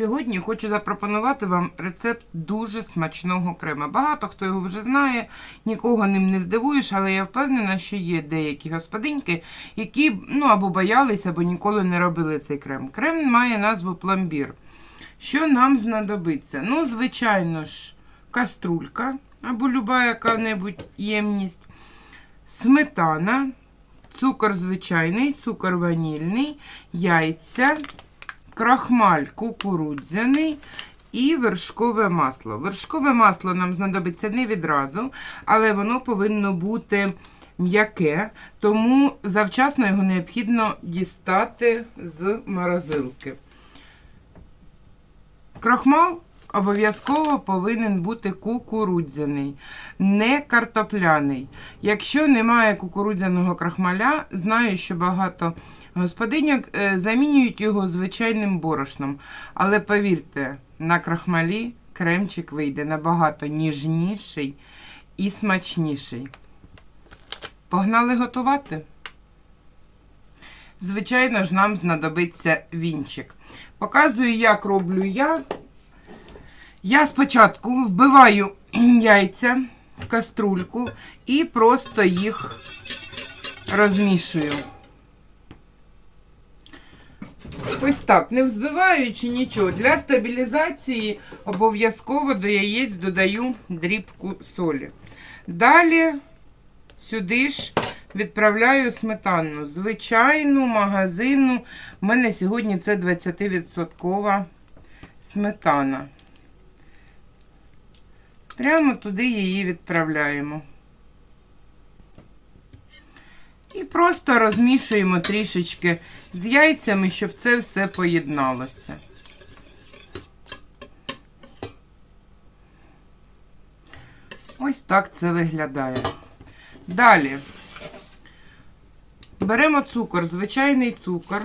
Сьогодні хочу запропонувати вам рецепт дуже смачного крема. Багато хто його вже знає, нікого ним не здивуєш, але я впевнена, що є деякі господинки, які ну, або боялися, або ніколи не робили цей крем. Крем має назву пломбір. Що нам знадобиться? Ну, звичайно ж, каструлька або люба яка-небудь ємність, сметана, цукор звичайний, цукор ванільний, яйця, крахмаль кукурудзяний і вершкове масло. Вершкове масло нам знадобиться не відразу, але воно повинно бути м'яке, тому завчасно його необхідно дістати з морозилки. Крахмал обов'язково повинен бути кукурудзяний, не картопляний. Якщо немає кукурудзяного крахмаля, знаю, що багато господиняк е, замінюють його звичайним борошном. Але повірте, на крахмалі кремчик вийде набагато ніжніший і смачніший. Погнали готувати? Звичайно ж, нам знадобиться вінчик. Показую, як роблю я. Я спочатку вбиваю яйця в каструльку і просто їх розмішую. Ось так, не взбиваючи нічого. Для стабілізації обов'язково до яєць додаю дрібку солі. Далі сюди ж відправляю сметану. Звичайну магазину. У мене сьогодні це 20% сметана. Прямо туди її відправляємо. І просто розмішуємо трішечки з яйцями, щоб це все поєдналося. Ось так це виглядає. Далі беремо цукор, звичайний цукор,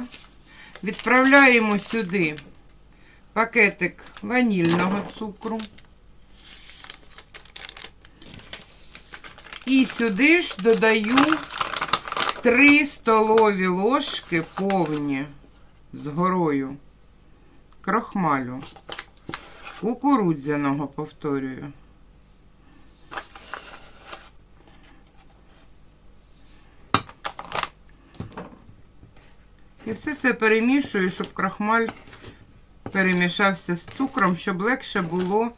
відправляємо сюди пакетик ванільного цукру. І сюди ж додаю 3 столові ложки повні з горою крохмалю. Кукурудзяного, повторюю. І все це перемішую, щоб крахмаль перемішався з цукром, щоб легше було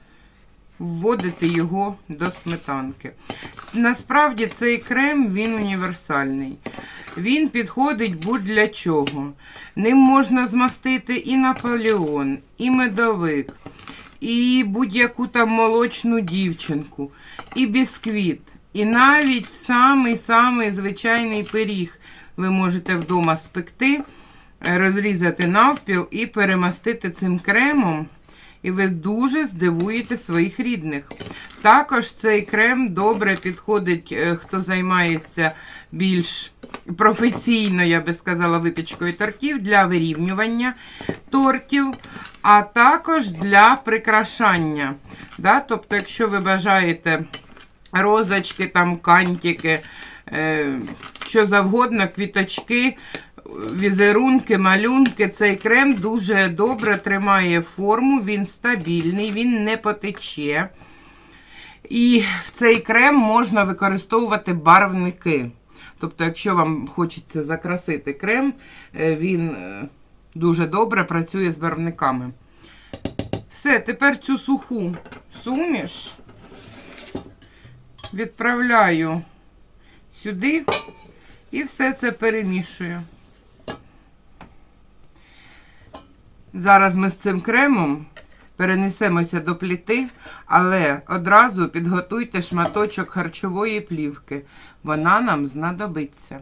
вводити його до сметанки. Насправді цей крем він універсальний. Він підходить будь-для чого. Ним можна змастити і наполеон, і медовик, і будь-яку там молочну дівчинку, і бісквіт, і навіть самий-самий звичайний пиріг ви можете вдома спекти, розрізати навпіл і перемастити цим кремом. І ви дуже здивуєте своїх рідних. Також цей крем добре підходить, е, хто займається більш професійно, я би сказала, випічкою тортів для вирівнювання тортів, а також для прикрашання. Да? Тобто, якщо ви бажаєте розочки, там, кантики, е, що завгодно, квіточки, візерунки, малюнки. Цей крем дуже добре тримає форму, він стабільний, він не потече. І в цей крем можна використовувати барвники. Тобто, якщо вам хочеться закрасити крем, е, він е, дуже добре працює з барвниками. Все, тепер цю суху суміш відправляю сюди і все це перемішую. Зараз ми з цим кремом перенесемося до пліти, але одразу підготуйте шматочок харчової плівки. Вона нам знадобиться.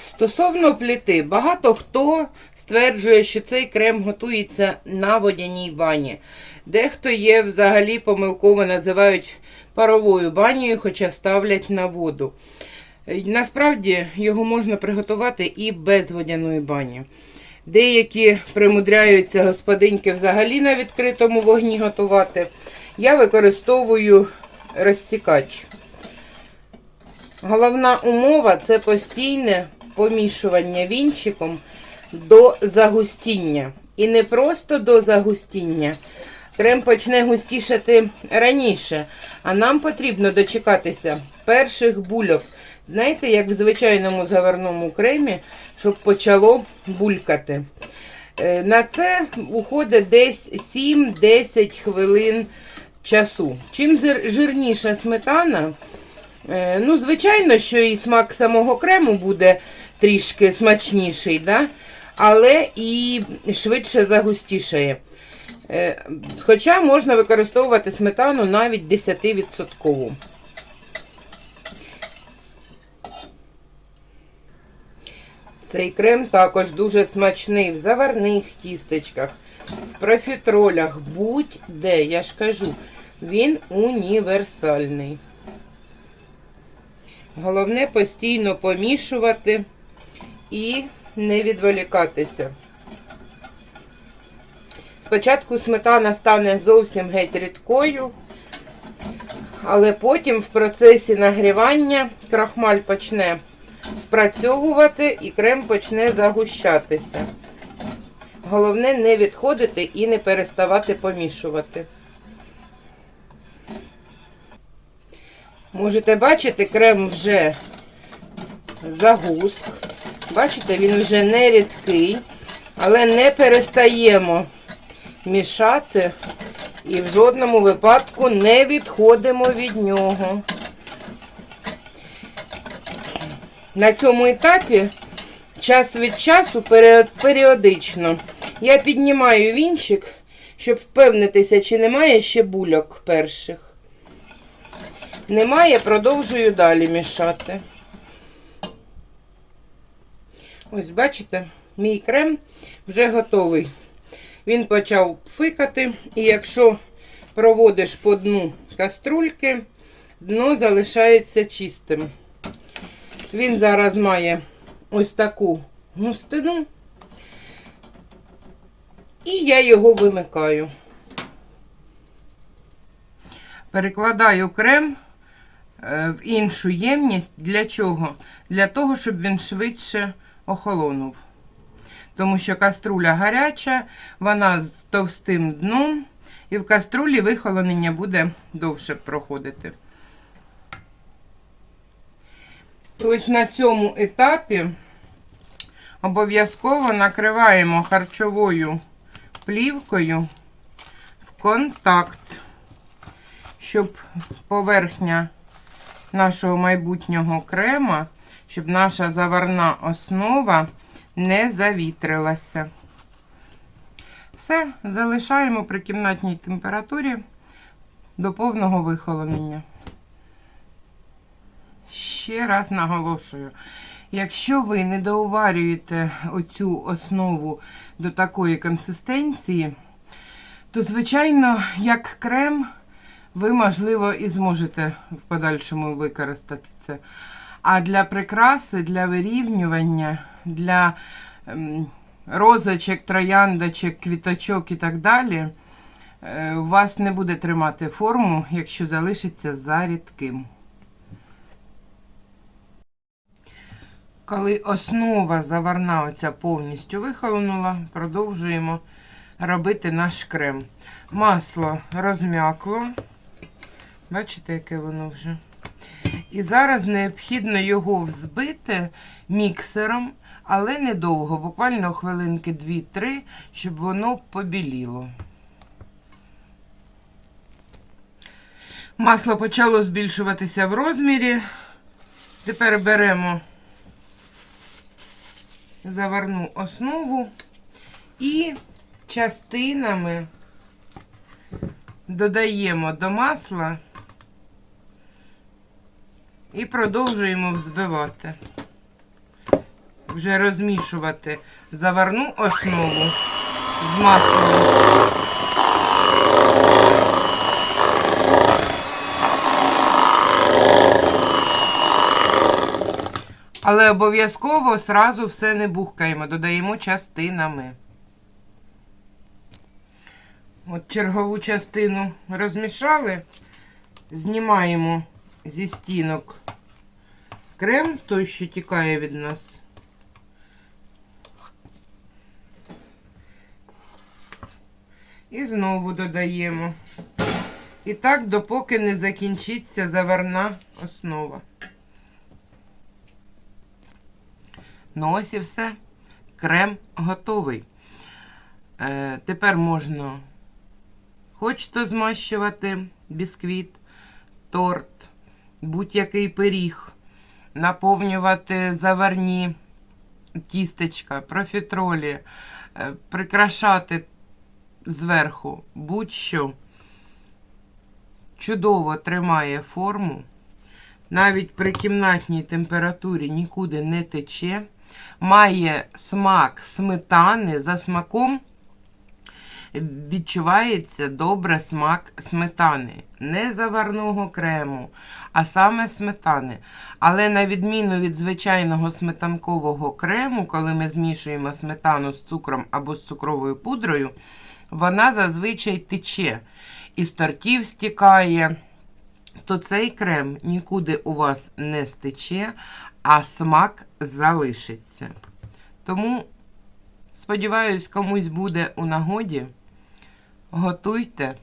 Стосовно пліти, багато хто стверджує, що цей крем готується на водяній бані. Дехто є взагалі помилково називають паровою банею, хоча ставлять на воду. Насправді його можна приготувати і без водяної бані. Деякі примудряються господиньки взагалі на відкритому вогні готувати. Я використовую розтікач. Головна умова це постійне помішування вінчиком до загустіння. І не просто до загустіння. Крем почне густішати раніше, а нам потрібно дочекатися перших бульок. Знаєте, як в звичайному заварному кремі, щоб почало булькати. Е, На це уходить десь 7-10 хвилин часу. Чим жирніша сметана, е, ну, звичайно, що і смак самого крему буде трішки смачніший, да? але і швидше загустішає. Е, Хоча можна використовувати сметану навіть 10%. Цей крем також дуже смачний в заварних тістечках, в профітролях, будь-де, я ж кажу, він універсальний. Головне постійно помішувати і не відволікатися. Спочатку сметана стане зовсім геть рідкою, але потім в процесі нагрівання крахмаль почне спрацьовувати і крем почне загущатися. Головне не відходити і не переставати помішувати. Можете бачити, крем вже загуск. Бачите, він вже не рідкий, але не перестаємо мішати і в жодному випадку не відходимо від нього. На цьому етапі час від часу періодично я піднімаю вінчик, щоб впевнитися, чи немає ще бульок перших. Немає, продовжую далі мішати. Ось бачите, мій крем вже готовий. Він почав фикати, і якщо проводиш по дну каструльки, дно залишається чистим. Він зараз має ось таку густину. І я його вимикаю. Перекладаю крем е, в іншу ємність. Для чого? Для того, щоб він швидше охолонув. Тому що каструля гаряча, вона з товстим дном, і в каструлі вихолонення буде довше проходити. Ось на цьому етапі обов'язково накриваємо харчовою плівкою в контакт, щоб поверхня нашого майбутнього крема, щоб наша заварна основа не завітрилася. Все, залишаємо при кімнатній температурі до повного вихолонення. Ще раз наголошую, якщо ви не доуварюєте оцю основу до такої консистенції, то, звичайно, як крем, ви, можливо, і зможете в подальшому використати це. А для прикраси, для вирівнювання, для ем, розочок, трояндочок, квіточок і так далі, е, у вас не буде тримати форму, якщо залишиться за рідким. Коли основа заварна оця повністю вихолонула, продовжуємо робити наш крем. Масло розм'якло. Бачите, яке воно вже. І зараз необхідно його взбити міксером, але недовго, буквально хвилинки 2-3, щоб воно побіліло. Масло почало збільшуватися в розмірі. Тепер беремо заварну основу і частинами додаємо до масла і продовжуємо взбивати. Вже розмішувати заварну основу з маслом. Але обов'язково сразу все не бухкаємо, додаємо частинами. От чергову частину розмішали, знімаємо зі стінок крем, той, що тікає від нас. І знову додаємо. І так, допоки не закінчиться заварна основа. Ну ось і все. Крем готовий. Е, тепер можна хоч то змащувати бісквіт, торт, будь-який пиріг, наповнювати заварні тістечка, профітролі, е, прикрашати зверху будь-що. Чудово тримає форму. Навіть при кімнатній температурі нікуди не тече. Має смак сметани за смаком. Відчувається добре смак сметани. Не заварного крему, а саме сметани. Але на відміну від звичайного сметанкового крему, коли ми змішуємо сметану з цукром або з цукровою пудрою, вона зазвичай тече. Із тортів стікає, то цей крем нікуди у вас не стече, а смак залишиться. Тому, сподіваюсь, комусь буде у нагоді. Готуйте,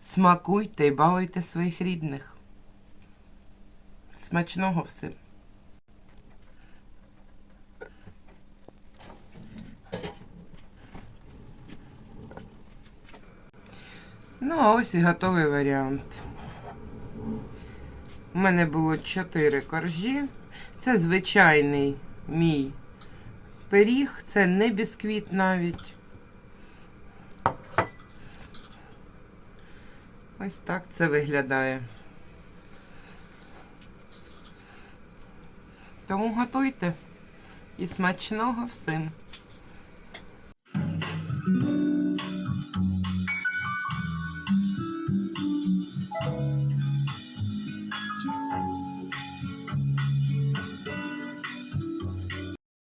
смакуйте і балуйте своїх рідних. Смачного всім! Ну, а ось і готовий варіант. У мене було 4 коржі. Це звичайний мій пиріг, це не бісквіт навіть. Ось так це виглядає. Тому готуйте і смачного всім!